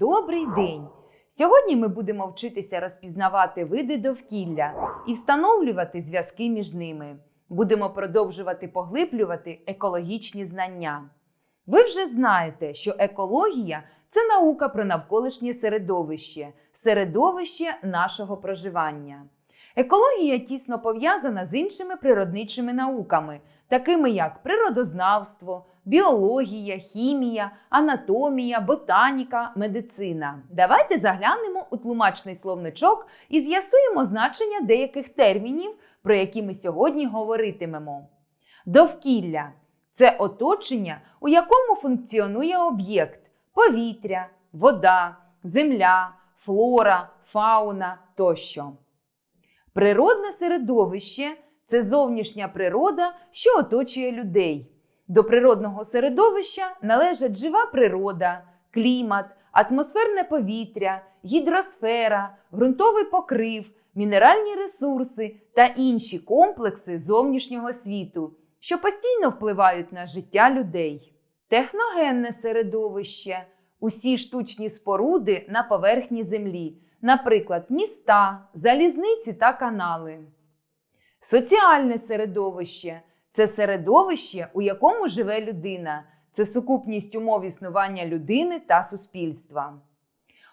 Добрий день! Сьогодні ми будемо вчитися розпізнавати види довкілля і встановлювати зв'язки між ними. Будемо продовжувати поглиблювати екологічні знання. Ви вже знаєте, що екологія це наука про навколишнє середовище, середовище нашого проживання. Екологія тісно пов'язана з іншими природничими науками, такими як природознавство, біологія, хімія, анатомія, ботаніка, медицина. Давайте заглянемо у тлумачний словничок і з'ясуємо значення деяких термінів, про які ми сьогодні говоритимемо. Довкілля це оточення, у якому функціонує об'єкт повітря, вода, земля, флора, фауна тощо. Природне середовище це зовнішня природа, що оточує людей. До природного середовища належать жива природа, клімат, атмосферне повітря, гідросфера, ґрунтовий покрив, мінеральні ресурси та інші комплекси зовнішнього світу, що постійно впливають на життя людей. Техногенне середовище усі штучні споруди на поверхні землі, наприклад, міста, залізниці та канали. Соціальне середовище це середовище, у якому живе людина, це сукупність умов існування людини та суспільства.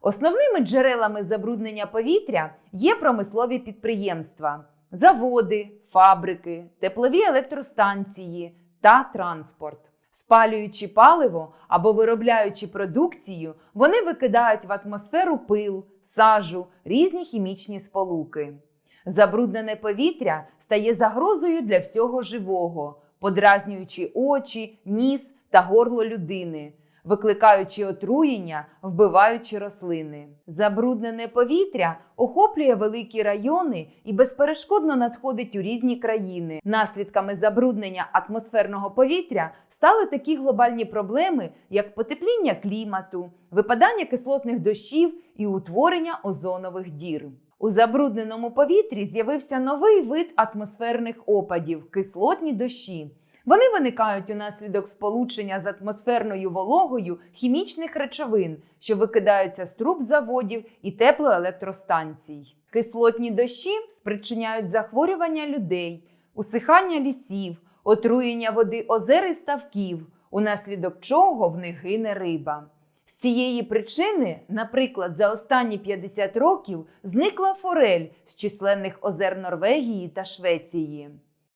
Основними джерелами забруднення повітря є промислові підприємства, заводи, фабрики, теплові електростанції та транспорт. Спалюючи паливо або виробляючи продукцію, вони викидають в атмосферу пил, сажу, різні хімічні сполуки. Забруднене повітря стає загрозою для всього живого, подразнюючи очі, ніс та горло людини, викликаючи отруєння, вбиваючи рослини. Забруднене повітря охоплює великі райони і безперешкодно надходить у різні країни. Наслідками забруднення атмосферного повітря стали такі глобальні проблеми, як потепління клімату, випадання кислотних дощів і утворення озонових дір. У забрудненому повітрі з'явився новий вид атмосферних опадів кислотні дощі. Вони виникають унаслідок сполучення з атмосферною вологою хімічних речовин, що викидаються з труб заводів і теплоелектростанцій. Кислотні дощі спричиняють захворювання людей, усихання лісів, отруєння води озер і ставків, унаслідок чого в них гине риба. З цієї причини, наприклад, за останні 50 років зникла форель з численних озер Норвегії та Швеції.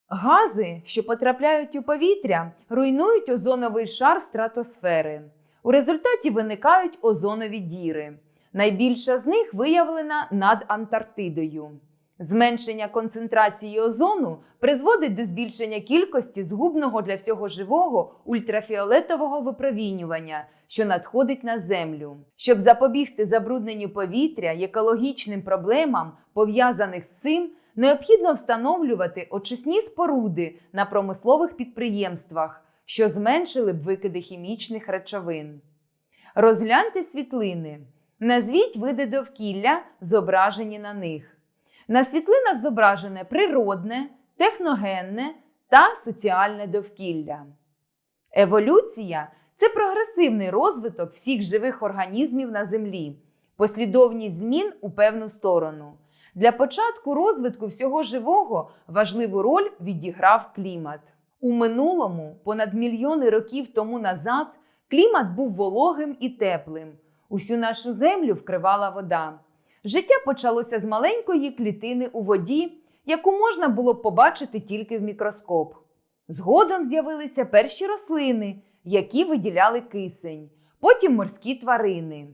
Гази, що потрапляють у повітря, руйнують озоновий шар стратосфери. У результаті виникають озонові діри. Найбільша з них виявлена над Антарктидою. Зменшення концентрації озону призводить до збільшення кількості згубного для всього живого ультрафіолетового випромінювання, що надходить на землю. Щоб запобігти забрудненню повітря й екологічним проблемам, пов'язаних з цим, необхідно встановлювати очисні споруди на промислових підприємствах, що зменшили б викиди хімічних речовин. Розгляньте світлини. Назвіть види довкілля, зображені на них. На світлинах зображене природне, техногенне та соціальне довкілля. Еволюція це прогресивний розвиток всіх живих організмів на Землі, послідовність змін у певну сторону. Для початку розвитку всього живого важливу роль відіграв клімат. У минулому, понад мільйони років тому назад, клімат був вологим і теплим. Усю нашу землю вкривала вода. Життя почалося з маленької клітини у воді, яку можна було побачити тільки в мікроскоп. Згодом з'явилися перші рослини, які виділяли кисень, потім морські тварини.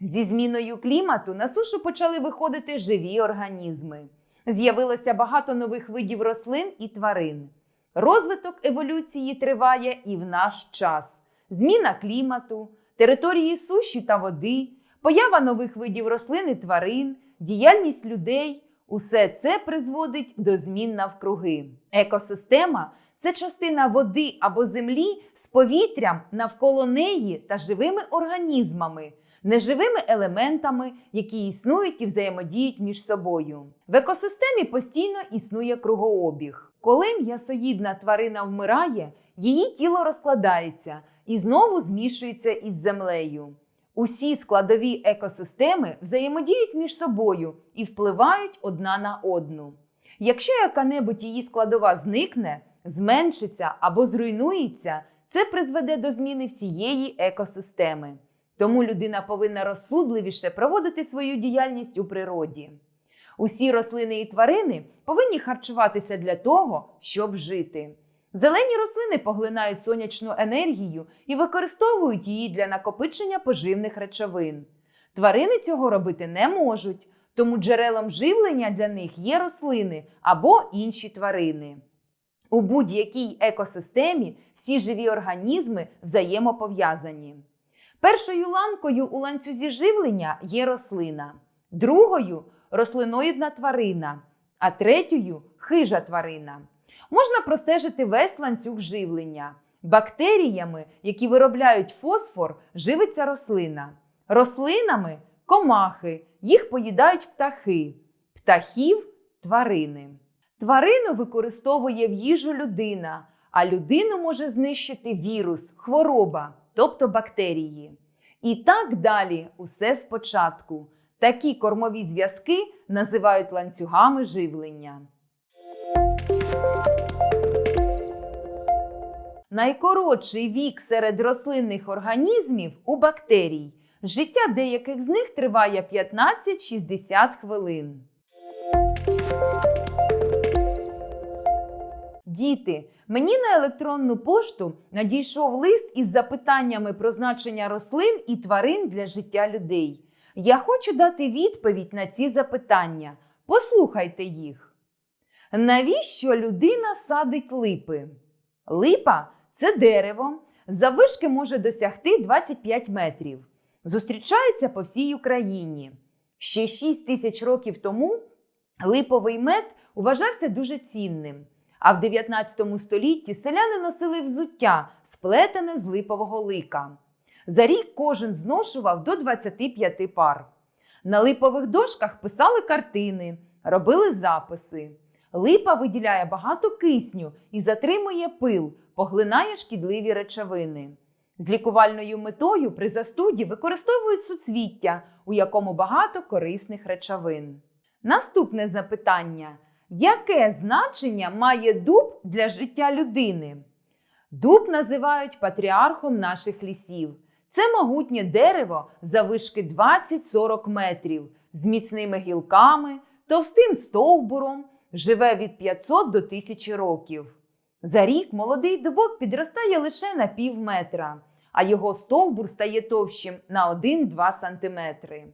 Зі зміною клімату на сушу почали виходити живі організми. З'явилося багато нових видів рослин і тварин. Розвиток еволюції триває і в наш час. Зміна клімату, території суші та води, поява нових видів рослин і тварин, діяльність людей усе це призводить до змін навкруги. Екосистема це частина води або землі з повітрям навколо неї та живими організмами, неживими елементами, які існують і взаємодіють між собою. В екосистемі постійно існує кругообіг. Коли м'ясоїдна тварина вмирає, її тіло розкладається і знову змішується із землею. Усі складові екосистеми взаємодіють між собою і впливають одна на одну. Якщо яка-небудь її складова зникне, зменшиться або зруйнується, це призведе до зміни всієї екосистеми. Тому людина повинна розсудливіше проводити свою діяльність у природі. Усі рослини і тварини повинні харчуватися для того, щоб жити. Зелені рослини поглинають сонячну енергію і використовують її для накопичення поживних речовин. Тварини цього робити не можуть, тому джерелом живлення для них є рослини або інші тварини. У будь-якій екосистемі всі живі організми взаємопов'язані. Першою ланкою у ланцюзі живлення є рослина, другою рослиноїдна тварина, а третьою хижа тварина. Можна простежити весь ланцюг живлення. Бактеріями, які виробляють фосфор, живиться рослина. Рослинами комахи, їх поїдають птахи, птахів тварини. Тварину використовує в їжу людина, а людину може знищити вірус, хвороба, тобто бактерії. І так далі, усе спочатку. Такі кормові зв'язки називають ланцюгами живлення. Найкоротший вік серед рослинних організмів у бактерій. Життя деяких з них триває 15-60 хвилин. Діти, мені на електронну пошту надійшов лист із запитаннями про значення рослин і тварин для життя людей. Я хочу дати відповідь на ці запитання. Послухайте їх. Навіщо людина садить липи? Липа це дерево, заввишки може досягти 25 метрів. Зустрічається по всій Україні. Ще 6 тисяч років тому липовий мед вважався дуже цінним. А в 19 столітті селяни носили взуття, сплетене з липового лика. За рік кожен зношував до 25 пар. На липових дошках писали картини, робили записи. Липа виділяє багато кисню і затримує пил, поглинає шкідливі речовини. З лікувальною метою при застуді використовують суцвіття, у якому багато корисних речовин. Наступне запитання: яке значення має дуб для життя людини? Дуб називають патріархом наших лісів. Це могутнє дерево завишки 20-40 метрів з міцними гілками, товстим стовбуром, живе від 500 до 1000 років. За рік молодий дубок підростає лише на пів метра, а його стовбур стає товщим на 1-2 сантиметри.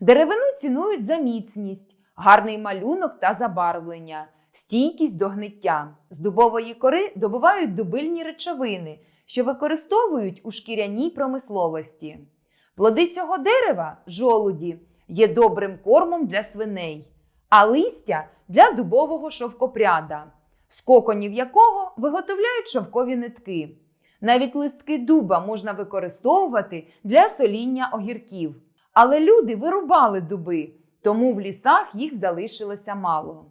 Деревину цінують за міцність, гарний малюнок та забарвлення, стійкість до гниття. З дубової кори добувають дубильні речовини, що використовують у шкіряній промисловості. Плоди цього дерева, жолуді, є добрим кормом для свиней, а листя для дубового шовкопряда, з коконів якого виготовляють шовкові нитки. Навіть листки дуба можна використовувати для соління огірків. Але люди вирубали дуби, тому в лісах їх залишилося мало.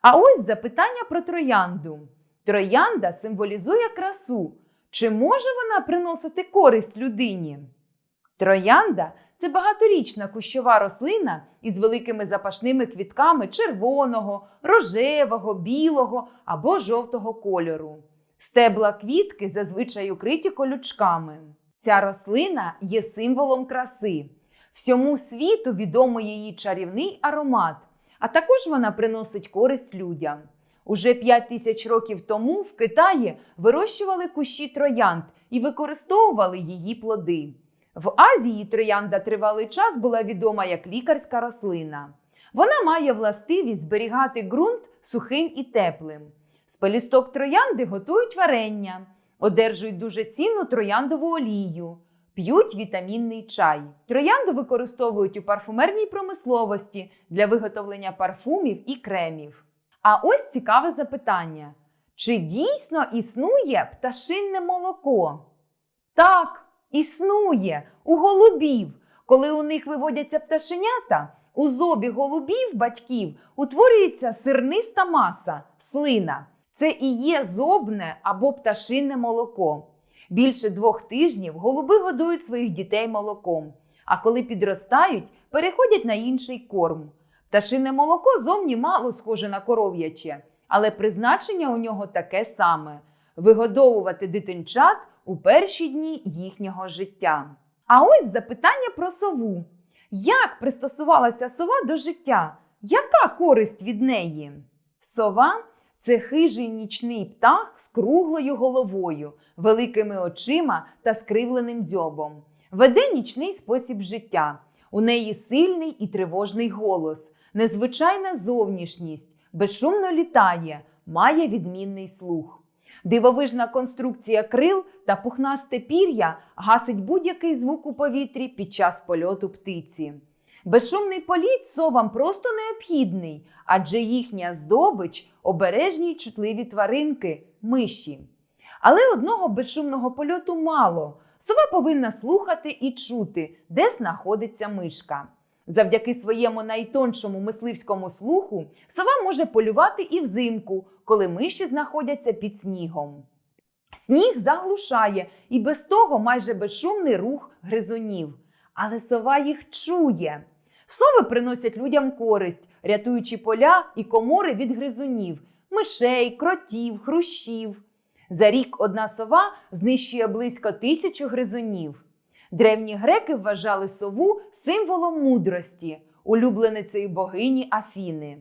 А ось запитання про троянду. Троянда символізує красу. Чи може вона приносити користь людині? Троянда це багаторічна кущова рослина із великими запашними квітками червоного, рожевого, білого або жовтого кольору. Стебла квітки зазвичай укриті колючками. Ця рослина є символом краси. Всьому світу відомо її чарівний аромат, а також вона приносить користь людям. Уже 5 тисяч років тому в Китаї вирощували кущі троянд і використовували її плоди. В Азії троянда тривалий час була відома як лікарська рослина. Вона має властивість зберігати ґрунт сухим і теплим. З пелісток троянди готують варення, одержують дуже цінну трояндову олію, п'ють вітамінний чай. Троянду використовують у парфумерній промисловості для виготовлення парфумів і кремів. А ось цікаве запитання: чи дійсно існує пташинне молоко? Так, існує у голубів. Коли у них виводяться пташенята, у зобі голубів батьків утворюється сирниста маса, слина. Це і є зобне або пташинне молоко. Більше двох тижнів голуби годують своїх дітей молоком, а коли підростають, переходять на інший корм. Пташине молоко зовні мало схоже на коров'яче, але призначення у нього таке саме вигодовувати дитинчат у перші дні їхнього життя. А ось запитання про сову. Як пристосувалася сова до життя? Яка користь від неї? Сова це хижий нічний птах з круглою головою, великими очима та скривленим дзьобом. Веде нічний спосіб життя. У неї сильний і тривожний голос, незвичайна зовнішність, безшумно літає, має відмінний слух. Дивовижна конструкція крил та пухнасте пір'я гасить будь-який звук у повітрі під час польоту птиці. Безшумний політ совам просто необхідний, адже їхня здобич обережні й чутливі тваринки миші. Але одного безшумного польоту мало. Сова повинна слухати і чути, де знаходиться мишка. Завдяки своєму найтоншому мисливському слуху сова може полювати і взимку, коли миші знаходяться під снігом. Сніг заглушає і без того майже безшумний рух гризунів. Але сова їх чує. Сови приносять людям користь, рятуючи поля і комори від гризунів, мишей, кротів, хрущів. За рік одна сова знищує близько тисячу гризунів. Древні греки вважали сову символом мудрості, улюбленицею богині Афіни.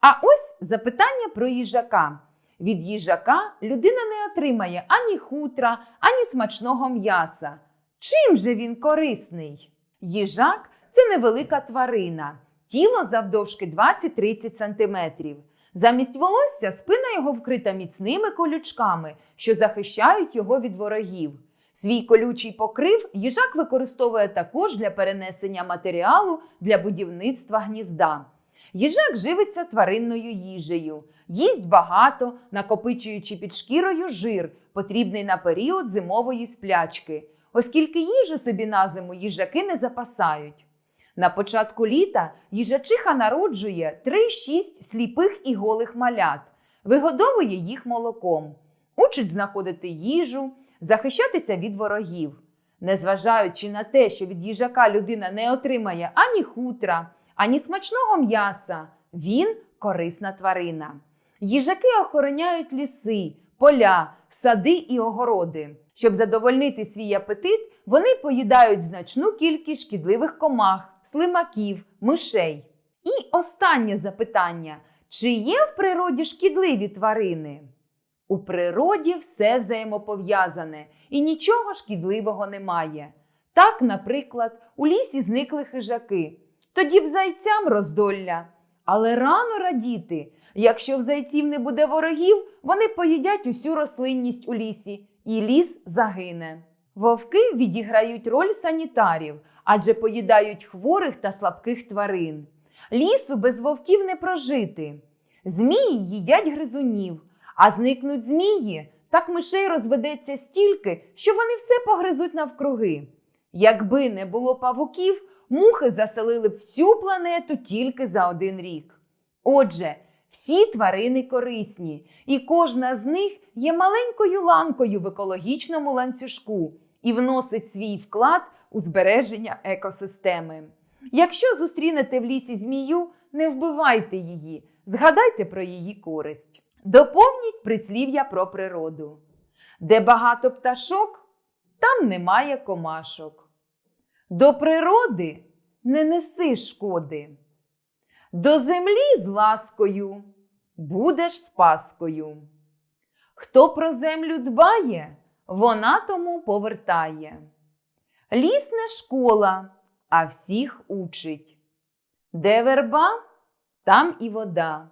А ось запитання про їжака. Від їжака людина не отримає ані хутра, ані смачного м'яса. Чим же він корисний? Їжак це невелика тварина, тіло завдовжки 20-30 см. Замість волосся спина його вкрита міцними колючками, що захищають його від ворогів. Свій колючий покрив їжак використовує також для перенесення матеріалу для будівництва гнізда. Їжак живиться тваринною їжею, їсть багато, накопичуючи під шкірою жир, потрібний на період зимової сплячки, оскільки їжу собі на зиму їжаки не запасають. На початку літа їжачиха народжує 3-6 сліпих і голих малят, вигодовує їх молоком, учить знаходити їжу, захищатися від ворогів. Незважаючи на те, що від їжака людина не отримає ані хутра, ані смачного м'яса, він корисна тварина. Їжаки охороняють ліси, поля, сади і огороди. Щоб задовольнити свій апетит, вони поїдають значну кількість шкідливих комах, слимаків, мишей. І останнє запитання: чи є в природі шкідливі тварини? У природі все взаємопов'язане і нічого шкідливого немає. Так, наприклад, у лісі зникли хижаки, тоді б зайцям роздолля. Але рано радіти, якщо в зайців не буде ворогів, вони поїдять усю рослинність у лісі, і ліс загине. Вовки відіграють роль санітарів, адже поїдають хворих та слабких тварин. Лісу без вовків не прожити. Змії їдять гризунів, а зникнуть змії, так мишей розведеться стільки, що вони все погризуть навкруги. Якби не було павуків, мухи заселили б всю планету тільки за один рік. Отже, всі тварини корисні, і кожна з них є маленькою ланкою в екологічному ланцюжку і вносить свій вклад у збереження екосистеми. Якщо зустрінете в лісі змію, не вбивайте її, згадайте про її користь. Доповніть прислів'я про природу. Де багато пташок, там немає комашок. До природи не неси шкоди. До землі з ласкою будеш з паскою. Хто про землю дбає, вона тому повертає. Ліс не школа, а всіх учить. Де верба, там і вода.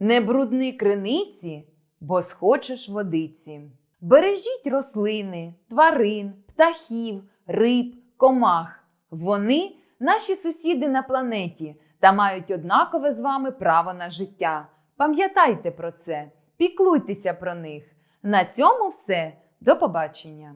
Не брудни криниці, бо схочеш водиці. Бережіть рослини, тварин, птахів, риб, комах. Вони наші сусіди на планеті та мають однакове з вами право на життя. Пам'ятайте про це, піклуйтеся про них. На цьому все. До побачення!